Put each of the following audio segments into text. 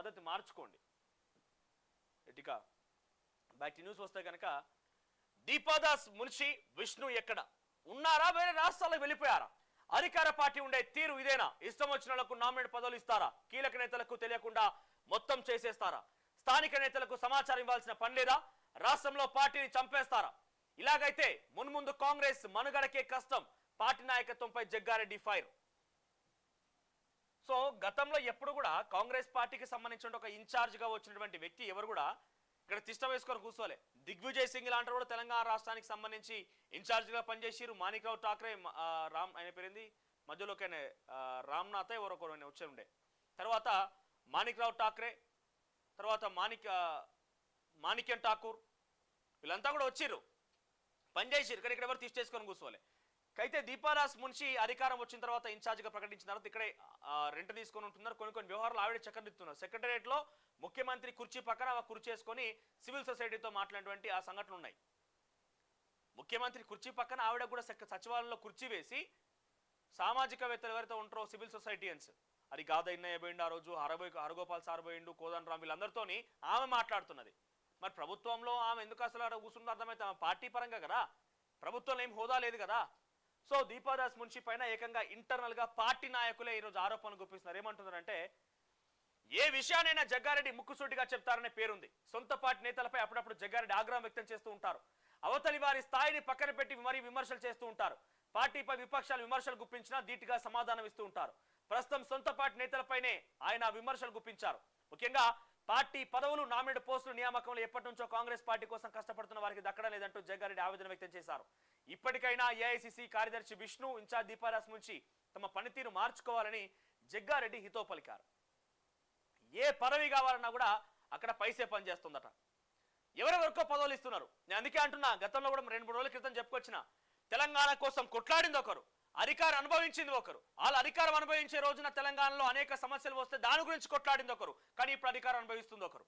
పద్ధతి మార్చుకోండి. ఇటుక బ్యాక్ న్యూస్ వస్తే కనుక దీపాదాస్ మున్షి విష్ణు ఎక్కడ? ఉన్నారా? వేరే రాష్ట్రాలకు వెళ్ళిపోయారా? అధికార పార్టీ ఉండే తీరు ఇదేనా? ఇష్టం వచ్చిన వాళ్ళకు నామినేట్ పదవులు ఇస్తారా? కీలక నేతలకు తెలియకుండా మొత్తం చేసేస్తారా? స్థానిక నేతలకు సమాచారం ఇవ్వాల్సిన పని లేదా? రాష్ట్రంలో పార్టీని చంపేస్తారా? ఇలాగైతే మున్ముందు కాంగ్రెస్ మనుగడకే కష్టం. పార్టీ నాయకత్వంపై జగ్గారెడ్డి ఫైర్. సో గతంలో ఎప్పుడు కూడా కాంగ్రెస్ పార్టీకి సంబంధించిన ఒక ఇన్ఛార్జ్గా వచ్చినటువంటి వ్యక్తి ఎవరు కూడా ఇక్కడ తిష్టం వేసుకొని కూర్చోలే. దిగ్విజయ్ సింగ్ లాంటి కూడా తెలంగాణ రాష్ట్రానికి సంబంధించి ఇన్ఛార్జ్గా పనిచేసిరు మాణిక్రావు ఠాక్రే రామ్ ఆయన పేరింది? మధ్యలోకి ఆయన, రామ్నాథ్ ఎవరో ఒకరు ఆయన వచ్చి ఉండే. తర్వాత మాణిక్రావు ఠాక్రే తర్వాత మాణిక్ మాణిక్యం ఠాకూర్ వీళ్ళంతా కూడా వచ్చిర్రు. పనిచేసిరు కానీ ఇక్కడ ఎవరు తీసేసుకొని కూర్చోలే. అయితే దీపారాస్ మున్షి అధికారం వచ్చిన తర్వాత ఇన్ఛార్జిగా ప్రకటించిన తర్వాత ఇక్కడే రెంట్ తీసుకొని ఉంటున్నారు. కొన్ని కొన్ని వ్యవహారాలు ఆవిడ చక్కదిస్తున్నారు సెక్రటరియట్లో ముఖ్యమంత్రి కుర్చీ పక్కన కుర్చీ చేసుకొని సివిల్ సొసైటీతో మాట్లాడినటువంటి ఆ సంఘటనలు ఉన్నాయి. ముఖ్యమంత్రి కుర్చీ పక్కన ఆవిడ కూడా సచివాలయంలో కుర్చీ వేసి సామాజికవేత్తలు ఎవరైతే ఉంటారో సివిల్ సొసైటీయన్స్ అది గాదయ్య పోయిండు ఆ రోజు హరబోయ్ హరగోపాల్ సార్ పోయిండు కోదండ రామ్ వీళ్ళందరితోని ఆమె మాట్లాడుతున్నది. మరి ప్రభుత్వంలో ఆమె ఎందుకు అసలు కూర్చుంటే అర్థమైతే ఆమె పార్టీ పరంగా కదా. ప్రభుత్వంలో ఏం హోదా లేదు కదా. సో దీపాదాస్ మున్షి పైన ఏకంగా ఇంటర్నల్గా పార్టీ నాయకులే ఈరోజు ఆరోపణలు గుప్పిస్తున్నారు. ఏమంటున్నారంటే ఏ విషయానైనా జగ్గారెడ్డి ముక్కుసూటిగా చెప్తారనే పేరుంది. సొంత పార్టీ నేతలపై అప్పుడప్పుడు జగ్గారెడ్డి ఆగ్రహం వ్యక్తం చేస్తూ ఉంటారు. అవతలి వారి స్థాయిని పక్కన పెట్టి మరీ విమర్శలు చేస్తూ ఉంటారు. పార్టీపై విపక్షాలు విమర్శలు గుప్పించినా ధీటుగా సమాధానం ఇస్తూ ఉంటారు. ప్రస్తుతం సొంత పార్టీ నేతలపైనే ఆయన విమర్శలు గుప్పించారు. ముఖ్యంగా పార్టీ పదవులు నామినేట్ పోస్టులు నియామకంలో ఎప్పటి నుంచో కాంగ్రెస్ పార్టీ కోసం కష్టపడుతున్న వారికి దక్కడం లేదంటూ జగ్గారెడ్డి ఆవేదన వ్యక్తం చేశారు. ఇప్పటికైనా ఏఐసిసి కార్యదర్శి విష్ణు ఇన్ఛార్జ్ దీపారాస్ నుంచి తమ పనితీరు మార్చుకోవాలని జగ్గారెడ్డి హితో పలికారు. ఏ పదవి కావాలన్నా కూడా అక్కడ పైసే పనిచేస్తుందట. ఎవరెవరికో పదవులు ఇస్తున్నారు. నేను అందుకే అంటున్నా గతంలో కూడా రెండు మూడు రోజుల క్రితం చెప్పుకొచ్చిన తెలంగాణ కోసం కొట్లాడింది ఒకరు. అధికారం అనుభవించింది ఒకరు. వాళ్ళు అధికారం అనుభవించే రోజున తెలంగాణలో అనేక సమస్యలు వస్తే దాని గురించి కొట్లాడింది ఒకరు. కానీ ఇప్పుడు అధికారం అనుభవిస్తుంది ఒకరు.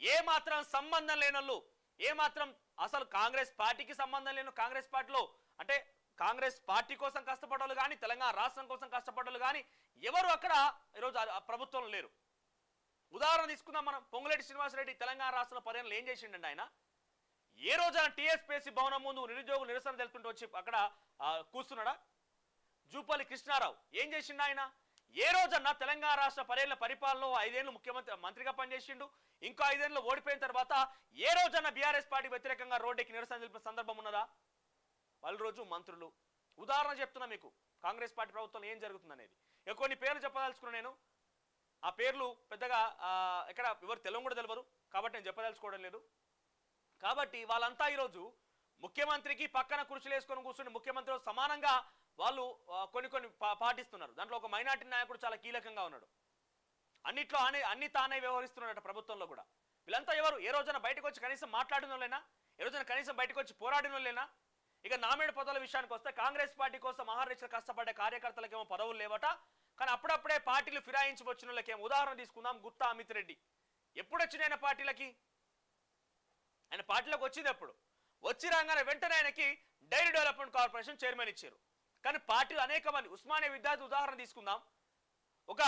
ఏ మాత్రం సంబంధం లేనోళ్ళు ఏ మాత్రం అసలు కాంగ్రెస్ పార్టీకి సంబంధం లేను కాంగ్రెస్ పార్టీలో అంటే కాంగ్రెస్ పార్టీ కోసం కష్టపడ్డలు కానీ తెలంగాణ రాష్ట్రం కోసం కష్టపడ్డలు కానీ ఎవరు అక్కడ ఈరోజు ప్రభుత్వంలో లేరు. ఉదాహరణ తీసుకుందాం మనం. పొంగులేటి శ్రీనివాసరెడ్డి తెలంగాణ రాష్ట్రంలో పర్యటనలు ఏం చేసిండండి ఆయన? ఏ రోజైనా టీఎస్పీఎస్సీ భవనం ముందు నిరుద్యోగులు నిరసన తెలుపుకుంటూ వచ్చి అక్కడ కూర్చున్నాడా? జూపల్లి కృష్ణారావు. ఏం చేసిండు ఆయన? ఏ రోజన్నా తెలంగాణ రాష్ట్ర పర్యటన పరిపాలనలో ఐదేళ్ళు ముఖ్యమంత్రి మంత్రిగా పనిచేసిండు. ఇంకో ఐదేళ్ళు ఓడిపోయిన తర్వాత ఏ రోజన్నా బీఆర్ఎస్ పార్టీ వ్యతిరేకంగా రోడ్డెక్కి నిరసన తెలిపిన సందర్భం ఉన్నదా? వాళ్ళ రోజు మంత్రులు. ఉదాహరణ చెప్తున్నా మీకు. కాంగ్రెస్ పార్టీ ప్రభుత్వంలో ఏం జరుగుతుందనేది. ఇక కొన్ని పేర్లు చెప్పదలుచుకున్నా నేను. ఆ పేర్లు పెద్దగా ఇక్కడ ఎక్కడ ఎవరు తెలుగు కూడా తెలియదు కాబట్టి నేను చెప్పదలుచుకోవడం లేదు. కాబట్టి వాళ్ళంతా ఈరోజు ముఖ్యమంత్రికి పక్కన కుర్చీలు వేసుకొని కూర్చుని ముఖ్యమంత్రితో సమానంగా వాళ్ళు కొన్ని కొన్ని పాటిస్తున్నారు. దాంట్లో ఒక మైనార్టీ నాయకుడు చాలా కీలకంగా ఉన్నాడు. అన్నిట్లో అన్ని అన్ని తానే వ్యవహరిస్తున్నాడట ప్రభుత్వంలో కూడా. వీళ్ళంతా ఎవరు? ఏ రోజున బయటకు వచ్చి కనీసం మాట్లాడినోళ్ళేనా? ఏ రోజున కనీసం బయటకు వచ్చి పోరాడినోళ్ళేనా? ఇక నామినేట్ పదవుల విషయానికి వస్తే కాంగ్రెస్ పార్టీ కోసం మహారీక్ష కష్టపడే కార్యకర్తలకేమో పదవులు లేవట. కానీ అప్పుడప్పుడే పార్టీలు ఫిరాయించి వచ్చిన వాళ్ళకేమో ఉదాహరణ తీసుకుందాం గుత్తా అమిత్ రెడ్డి. ఎప్పుడు వచ్చింది ఆయన పార్టీలకి? ఆయన పార్టీలోకి వచ్చింది ఎప్పుడు? వచ్చి రాగానే వెంటనే ఆయనకి డైరీ డెవలప్మెంట్ కార్పొరేషన్ చైర్మన్ ఇచ్చారు. కానీ పార్టీలు అనేక మంది ఉస్మానియా విద్యార్థి ఉదాహరణ తీసుకుందాం. ఒక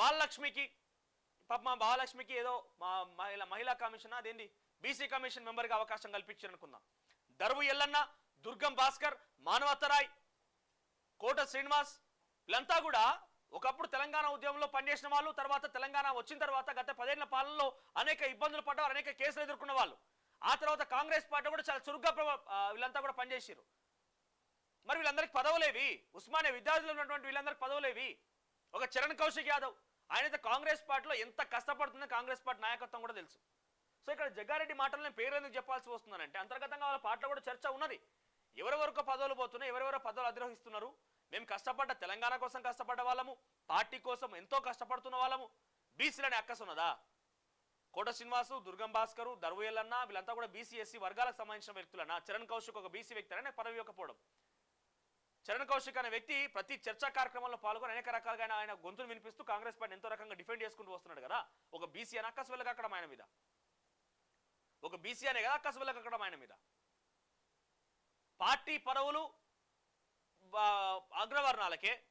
బాలలక్ష్మికి పాప మా బాలలక్ష్మికి ఏదో మా మహిళా మహిళా కమిషన్ అదేంటి బీసీ కమిషన్ మెంబర్గా అవకాశం కల్పించారు అనుకుందాం. దర్వు ఎల్లన్న దుర్గం భాస్కర్ మానవతరాయ్ కోట శ్రీనివాస్ వీళ్ళంతా కూడా ఒకప్పుడు తెలంగాణ ఉద్యమంలో పనిచేసిన వాళ్ళు తర్వాత తెలంగాణ వచ్చిన తర్వాత గత పదేళ్ళ పాలనలో అనేక ఇబ్బందులు పడ్డారు అనేక కేసులు ఎదుర్కొన్న వాళ్ళు. ఆ తర్వాత కాంగ్రెస్ పార్టీ కూడా చాలా చురుగ్గా వీళ్ళంతా కూడా పనిచేసారు మరి వీళ్ళందరికీ పదవులేవి ఉస్మానియా విద్యార్థులు ఉన్నటువంటి వీళ్ళందరికీ పదవులేవి ఒక చరణ్ కౌశిక్ యాదవ్ ఆయనైతే కాంగ్రెస్ పార్టీలో ఎంత కష్టపడుతుందో కాంగ్రెస్ పార్టీ నాయకత్వం కూడా తెలుసు. సో ఇక్కడ జగ్గారెడ్డి మాటలు నేను పేరు ఎందుకు చెప్పాల్సి వస్తుందంటే అంతర్గతంగా వాళ్ళ పార్టీలో కూడా చర్చ ఉన్నది. ఎవరెవరికో పదవులు పోతున్నాయి ఎవరెవరో పదవులు అధిరోహిస్తున్నారు? మేము కష్టపడ్డ తెలంగాణ కోసం కష్టపడ్డ వాళ్ళము పార్టీ కోసం ఎంతో కష్టపడుతున్న వాళ్ళము. బీసీలని అక్కసున్నదా? కోట శ్రీనివాసు దుర్గం భాస్కరు దర్వేలన్న వీళ్ళంతా కూడా బీసీ ఎస్సీ వర్గాలకు సంబంధించిన వ్యక్తులన్నా. చరణ్ కౌశిక్ ఒక బీసీ వ్యక్తి అనే పదవి ఇవ్వకపోవడం. చరణ్ కౌశిక్ అనే వ్యక్తి ప్రతి చర్చా కార్యక్రమంలో పాల్గొని అనేక రకాలుగా ఆయన- ఆయన గొంతును వినిపిస్తూ కాంగ్రెస్ పార్టీ ఎంతో రకంగా డిఫెండ్ చేసుకుంటూ వస్తున్నాడు కదా. ఒక బీసీ అని అక్కసు వెళ్ళకక్కడం ఆయన మీద. ఒక బీసీ అనే కదా అక్కసు వెళ్ళకక్కడం ఆయన మీద. పార్టీ పదవులు అగ్రవర్ణాలకే.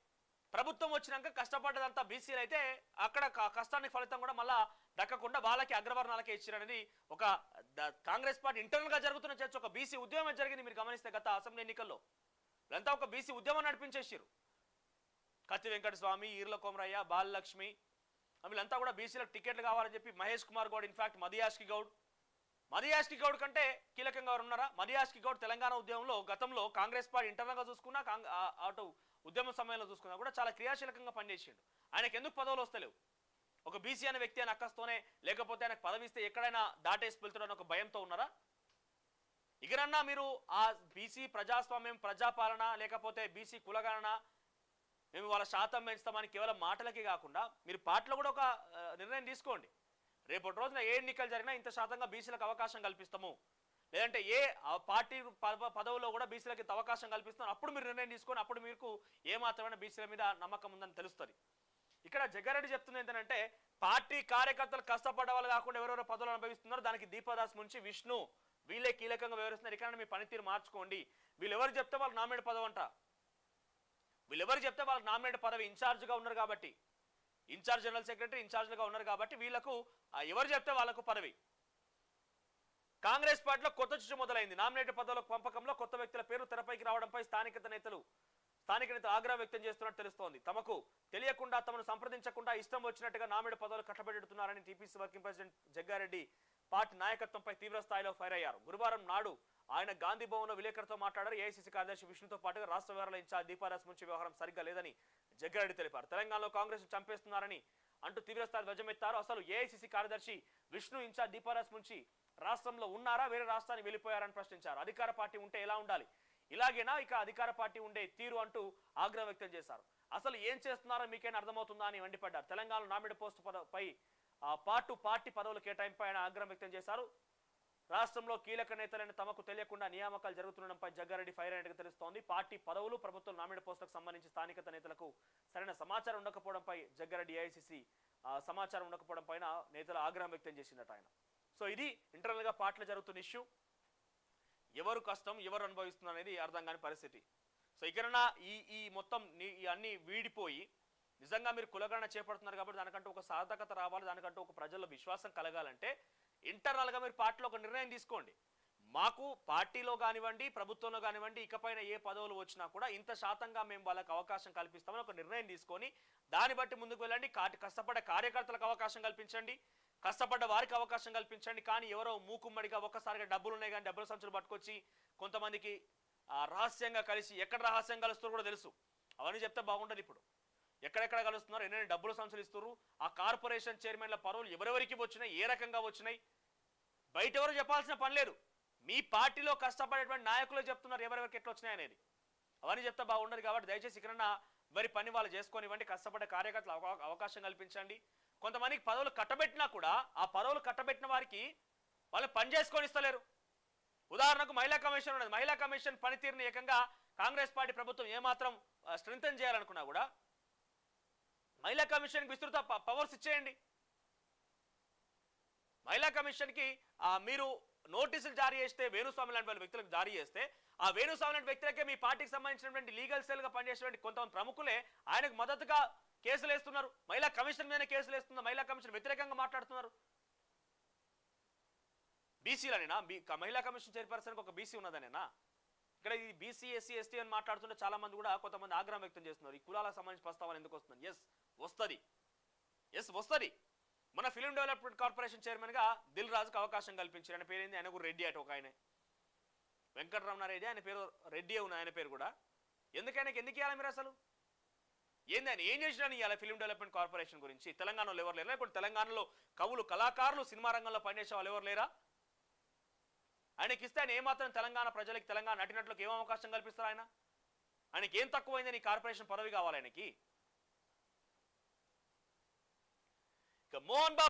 ప్రభుత్వం వచ్చినాక కష్టపడ్డదంతా బీసీలు అయితే అక్కడ కష్టానికి ఫలితం కూడా మళ్ళా దక్కకుండా వాళ్ళకి అగ్రవర్ణాలకే ఇచ్చారనేది ఒక కాంగ్రెస్ పార్టీ ఇంటర్నల్గా జరుగుతున్న చర్చ. ఒక బీసీ ఉద్యమం జరిగింది మీరు గమనిస్తే గత అసెంబ్లీ ఎన్నికల్లో. వీళ్ళంతా ఒక బీసీ ఉద్యమం నడిపించేసారు కత్తి వెంకటస్వామి ఈర్ల కోమరయ్య బాలలక్ష్మి వీళ్ళంతా కూడా బీసీలకు టికెట్లు కావాలని చెప్పి మహేష్ కుమార్ గౌడ్ ఇన్ఫాక్ట్ మదియాష్కి గౌడ్. మదియాష్కి గౌడ్ కంటే కీలకంగా ఎవరు ఉన్నారా? మదియాష్కి గౌడ్ తెలంగాణ ఉద్యమంలో గతంలో కాంగ్రెస్ పార్టీ ఇంటర్నల్గా చూసుకున్నా అటు ఉద్యమ సమయంలో చూసుకున్నా కూడా చాలా క్రియాశీలకంగా పనిచేసిండు. ఆయనకు ఎందుకు పదవులు వస్తలేవు? ఒక బీసీ అనే వ్యక్తి అని అక్కస్తోనే లేకపోతే ఆయనకు పదవిస్తే ఎక్కడైనా దాటేసి వెళ్తాడని ఒక భయంతో ఉన్నారా? ఇకనన్నా మీరు ఆ బీసీ ప్రజాస్వామ్యం ప్రజాపాలన లేకపోతే బీసీ కులగణన మేము వాళ్ళ శాతం పెంచుతామని కేవలం మాటలకే కాకుండా మీరు పాటలో కూడా ఒక నిర్ణయం తీసుకోండి. రేపటి రోజున ఏ ఎన్నికలు జరిగినా ఇంత శాతంగా బీసీలకు అవకాశం కల్పిస్తాము. లేదంటే ఏ ఆ పార్టీ పద- పదవులో కూడా బీసీలకి అవకాశం కల్పిస్తాం అప్పుడు మీరు నిర్ణయం తీసుకొని అప్పుడు మీకు ఏ బీసీల మీద నమ్మకం ఉందని తెలుస్తుంది. ఇక్కడ జగ్గారెడ్డి చెప్తుంది ఏంటంటే పార్టీ కార్యకర్తలు కష్టపడ్డ వాళ్ళు కాకుండా ఎవరెవరో పదవులు అనుభవిస్తున్నారో దానికి దీపదాస్ నుంచి విష్ణు వీళ్ళే కీలకంగా వివరిస్తున్నారు ఇక్కడ మీ పనితీరు మార్చుకోండి. వీళ్ళు ఎవరు చెప్తే వాళ్ళు నామినేట్ పదవి అంట. వీళ్ళెవరు చెప్తే వాళ్ళకి నామినేట్ పదవి ఇన్ఛార్జ్గా ఉన్నారు కాబట్టి ఇన్ఛార్జ్ జనరల్ సెక్రటరీ ఇన్ఛార్జ్గా ఉన్నారు కాబట్టి వీళ్ళకు ఎవరు చెప్తే వాళ్ళకు పదవి. కాంగ్రెస్ పార్టీలో కొత్త చుచ్చు మొదలైంది నామినేటెడ్ పదవుల పంపకంలో కొత్త వ్యక్తుల పేరు తెరపైకి రావడంపై స్థానికత నేతలు స్థానిక నేత ఆగ్రహం వ్యక్తం చేస్తున్నట్టు తెలుస్తోంది. తమకు తెలియకుండా తమను సంప్రదించకుండా ఇష్టం వచ్చినట్టుగా నామిడి పదవులు కట్టబెడుతున్నారని TPCC working president Jaggareddy party నాయకత్వంపై తీవ్ర స్థాయిలో ఫైర్ అయ్యారు. గురువారం నాడు ఆయన గాంధీ భవన్లో విలేకరులతో మాట్లాడారు. ఏఐసీసీ కార్యదర్శి విష్ణుతో పాటుగా రాష్ట్ర వ్యవహారాల ఇన్ఛార్జ్ దీపారాస్ ముంచి వ్యవహారం సరిగ్గా లేదని జగ్గారెడ్డి తెలిపారు. తెలంగాణలో కాంగ్రెస్ చంపేస్తున్నారని అంటూ తీవ్రస్థాయి ధ్వజమెత్తారు. అసలు ఏఐసీసీ కార్యదర్శి విష్ణు ఇన్ఛార్జ్ దీపారాస్ ముంచి రాష్ట్రంలో ఉన్నారా? వేరే రాష్ట్రానికి వెళ్ళిపోయారని ప్రశ్నించారు. అధికార పార్టీ ఉంటే ఎలా ఉండాలి? ఇలాగేనా? ఇక అధికార పార్టీ ఉండే తీరు అంటూ ఆగ్రహం వ్యక్తం చేశారు. అసలు ఏం చేస్తున్నారో మీకైనా అర్థమవుతుందా అని మండిపడ్డారు. తెలంగాణ నామినేట్ పోస్టు పదవిపై పార్టు పార్టీ పదవుల కేటాయింపు ఆయన ఆగ్రహం వ్యక్తం చేశారు. రాష్ట్రంలో కీలక నేతలైన తమకు తెలియకుండా నియామకాలు జరుగుతుండడంపై జగ్గారెడ్డి ఫైర్ అయినట్టుగా తెలుస్తోంది. పార్టీ పదవులు ప్రభుత్వం నామినేట్ పోస్టులకు సంబంధించి స్థానికత నేతలకు సరైన సమాచారం ఉండకపోవడంపై జగ్గారెడ్డి ఏఐసిసి సమాచారం ఉండకపోవడం పైన నేతలు ఆగ్రహం వ్యక్తం చేసిందట ఆయన. సో ఇది ఇంటర్నల్గా పార్టీలో జరుగుతున్న ఇష్యూ. ఎవరు కష్టం ఎవరు అనుభవిస్తున్నారు అనేది అర్థం కాని పరిస్థితి. సో ఇకనన్నా ఈ ఈ మొత్తం ని- ఈ అన్ని వీడిపోయి నిజంగా మీరు కులగణన చేపడుతున్నారు కాబట్టి దానికంటూ ఒక సార్థకత రావాలి దానికంటూ ఒక ప్రజల్లో విశ్వాసం కలగాలంటే ఇంటర్నల్గా మీరు పార్టీలో ఒక నిర్ణయం తీసుకోండి. మాకు పార్టీలో కానివ్వండి ప్రభుత్వంలో కానివ్వండి ఇకపైన ఏ పదవులు వచ్చినా కూడా ఇంత శాతంగా మేము వాళ్ళకి అవకాశం కల్పిస్తామని ఒక నిర్ణయం తీసుకొని దాన్ని బట్టి ముందుకు వెళ్ళండి. కష్టపడే కార్యకర్తలకు అవకాశం కల్పించండి. కష్టపడ్డ వారికి అవకాశం కల్పించండి. కానీ ఎవరో మూకుమ్మడిగా ఒక్కసారిగా డబ్బులు ఉన్నాయి కానీ డబ్బుల సంచులు పట్టుకొచ్చి కొంతమందికి ఆ, రహస్యంగా కలిసి ఎక్కడ రహస్యం కలుస్తారో కూడా తెలుసు. అవన్నీ చెప్తే బాగుండదు ఇప్పుడు. ఎక్కడెక్కడ కలుస్తున్నారు ఎన్నెన్ని డబ్బులు సంచులు ఇస్తున్నారు ఆ కార్పొరేషన్ చైర్మన్ల పరువులు ఎవరెవరికి వచ్చినాయి ఏ రకంగా వచ్చినాయి? బయట ఎవరు చెప్పాల్సిన పని లేదు. మీ పార్టీలో కష్టపడేటువంటి నాయకులు చెప్తున్నారు ఎవరెవరికి ఎట్లా వచ్చినాయి అనేది. అవన్నీ చెప్తే బాగుండదు కాబట్టి దయచేసి ఇక్కడన్నా మరి పని వాళ్ళు చేసుకొనివ్వండి కష్టపడే కార్యకర్తలు అవకాశం కల్పించండి. కొంతమందికి పదవులు కట్టబెట్టినా కూడా ఆ పదవులు కట్టబెట్టిన వారికి వాళ్ళు పని చేసుకొని ఇస్తలేరు. ఉదాహరణకు మహిళా కమిషన్ ఉన్నది. మహిళా కమిషన్ పనితీరుని ఏకంగా కాంగ్రెస్ పార్టీ ప్రభుత్వం ఏమాత్రం స్ట్రెంగ్తన్ చేయాలనుకున్నా కూడా మహిళా కమిషన్ విస్తృత ప- పవర్స్ ఇచ్చేయండి. మహిళా కమిషన్కి మీరు నోటీసులు జారీ చేస్తే వేణుస్వామి లాంటి వాళ్ళ వ్యక్తులకు జారీ చేస్తే ఆ వేణుస్వామి లాంటి వ్యక్తులకే మీ పార్టీకి సంబంధించినటువంటి లీగల్ సెల్గా కొంతమంది ప్రముఖులే ఆయనకు మద్దతుగా కేసులు వేస్తున్నారు. మహిళా కమిషన్ మీద కేసులు వేస్తున్నారు. మహిళా కమిషన్ వ్యతిరేకంగా మాట్లాడుతున్నారు. బీసీలనేనా? బీ మహిళా కమిషన్ చైర్పర్సన్కి ఒక బీసీ ఉన్నదనేనా? ఇక్కడ ఈ బీసీ ఎస్సీ ఎస్టీ అని మాట్లాడుతుంటే చాలా మంది కూడా కొంతమంది ఆగ్రహం వ్యక్తం చేస్తున్నారు. ఈ కులాలకు సంబంధించి ప్రస్తావన ఎందుకు వస్తుంది? ఎస్ వస్తుంది. ఎస్ వస్తుంది. మన ఫిలిం డెవలప్మెంట్ కార్పొరేషన్ చైర్మన్గా దిల్ రాజుకు అవకాశం కల్పించారు ఆయన పేరు ఏంది ఆయన కూడా రెడ్డి అట ఒక ఆయన. వెంకటరమణారెడ్డి ఆయన పేరు రెడ్డి ఉన్న ఆయన పేరు కూడా. ఎందుకైనా ఎందుకు ఇవ్వాలి మీరు అసలు? ఏంది ఆయన? ఏం చేసినా ఇవాళ ఫిలిం డెవలప్మెంట్ కార్పొరేషన్ గురించి? తెలంగాణలో ఎవరు లేరా? ఇప్పుడు తెలంగాణలో కవులు కళాకారులు సినిమా రంగంలో పనిచేసే వాళ్ళు ఎవరు లేరా? ఆయనకి ఇస్తే ఆయన ఏమాత్రం తెలంగాణ ప్రజలకి తెలంగాణ నటినట్లకు ఏం అవకాశం కల్పిస్తారు ఆయన? ఆయనకి ఏం తక్కువైందని ఈ కార్పొరేషన్ పదవి కావాలి ఆయనకి? ఇక మోహన్ బాబు